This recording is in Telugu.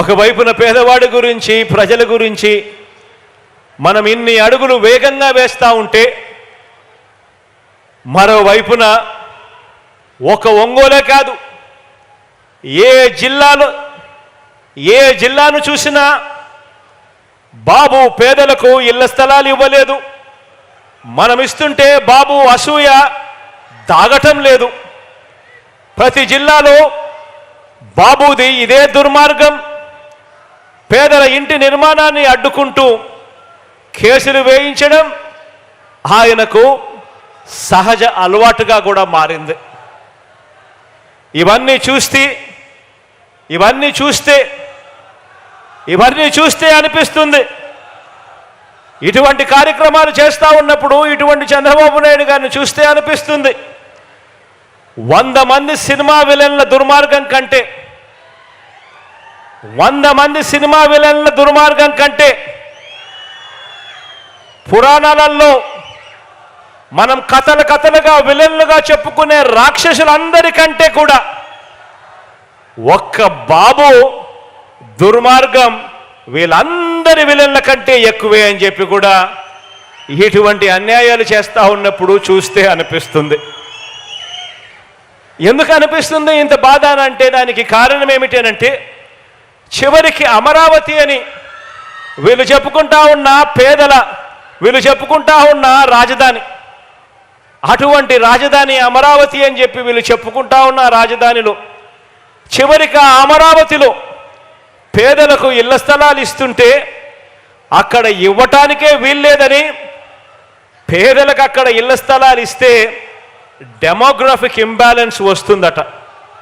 ఒకవైపున పేదవాడి గురించి ప్రజల గురించి మనం ఇన్ని అడుగులు వేగంగా వేస్తూ ఉంటే మరోవైపున ఒక ఒంగోలే కాదు. ఏ జిల్లాలో ఏ జిల్లాను చూసినా బాబు పేదలకు ఇళ్ళ స్థలాలు ఇవ్వలేదు. మనం ఇస్తుంటే బాబు అసూయ దాగటం లేదు. ప్రతి జిల్లాలో బాబుది ఇదే దుర్మార్గం. పేదల ఇంటి నిర్మాణాన్ని అడ్డుకుంటూ కేసులు వేయించడం ఆయనకు సహజ అలవాటుగా కూడా మారింది. ఇవన్నీ చూస్తే ఇవన్నీ చూస్తే ఇవన్నీ చూస్తే అనిపిస్తుంది. ఇటువంటి కార్యక్రమాలు చేస్తూ ఉన్నప్పుడు ఇటువంటి చంద్రబాబు నాయుడు గారిని చూస్తే అనిపిస్తుంది. వంద మంది సినిమా విలన్ల దుర్మార్గం కంటే వంద మంది సినిమా విలన్ల దుర్మార్గం కంటే పురాణాలలో మనం కథలు కథలుగా విలన్లుగా చెప్పుకునే రాక్షసులందరికంటే కూడా ఒక్క బాబు దుర్మార్గం వీళ్ళందరి విలన్ల కంటే ఎక్కువే అని చెప్పి కూడా ఇటువంటి అన్యాయాలు చేస్తూ ఉన్నప్పుడు చూస్తే అనిపిస్తుంది. ఎందుకు అనిపిస్తుంది? ఇంత బాధ అని అంటే దానికి కారణం ఏమిటనంటే చివరికి అమరావతి అని వీళ్ళు చెప్పుకుంటా ఉన్న పేదల వీళ్ళు చెప్పుకుంటా ఉన్న రాజధాని. అటువంటి రాజధాని అమరావతి అని చెప్పి వీళ్ళు చెప్పుకుంటా ఉన్న రాజధానిలో చివరికి ఆ అమరావతిలో పేదలకు ఇళ్ళ స్థలాలు ఇస్తుంటే అక్కడ ఇవ్వటానికే వీల్లేదని పేదలకు అక్కడ ఇళ్ళ స్థలాలు ఇస్తే డెమోగ్రఫిక్ ఇంబ్యాలెన్స్ వస్తుందట.